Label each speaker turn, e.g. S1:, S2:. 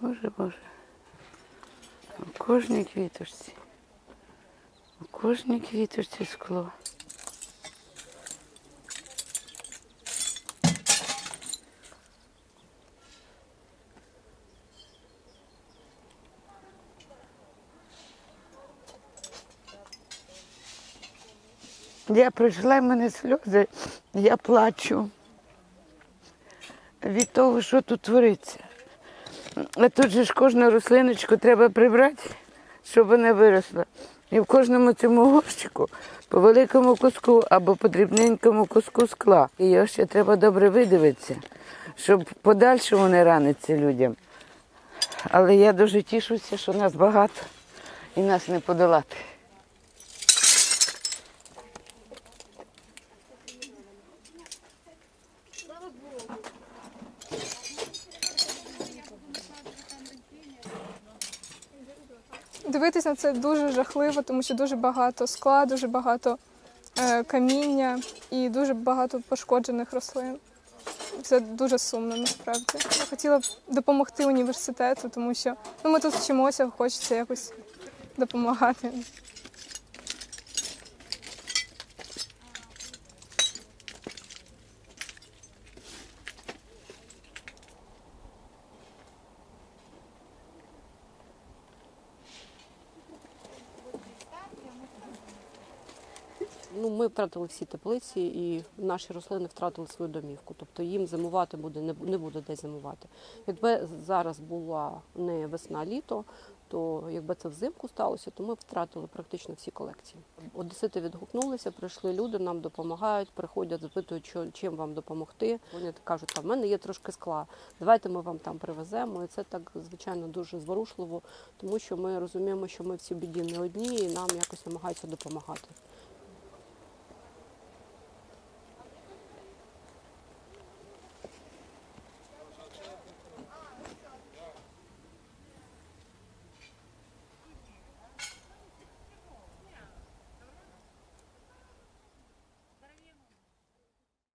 S1: Боже, Боже. У кожній квіточці. У кожній квіточці скло. Я прийшла, в мене сльози, я плачу від того, що тут твориться. Тут же ж кожну рослиночку треба прибрати, щоб вона виросла. І в кожному цьому горщику по великому куску або по дрібненькому куску скла. І його ще треба добре видивитися, щоб подальшому не раниться людям. Але я дуже тішуся, що нас багато і нас не подолати.
S2: Дивитися на це дуже жахливо, тому що дуже багато скла, дуже багато е, каміння і дуже багато пошкоджених рослин. Це дуже сумно насправді. Я хотіла б допомогти університету, тому що ну, ми тут вчимося, хочеться якось допомагати.
S3: Ну, ми втратили всі теплиці, і наші рослини втратили свою домівку. Тобто їм зимувати буде не буде де зимувати. Якби зараз була не весна, літо, то якби це взимку сталося, то ми втратили практично всі колекції. Одесити відгукнулися, прийшли люди, нам допомагають, приходять, запитують, що чим вам допомогти. Вони кажуть, там в мене є трошки скла. Давайте ми вам там привеземо. І це так звичайно дуже зворушливо, тому що ми розуміємо, що ми всі біді не одні, і нам якось намагаються допомагати.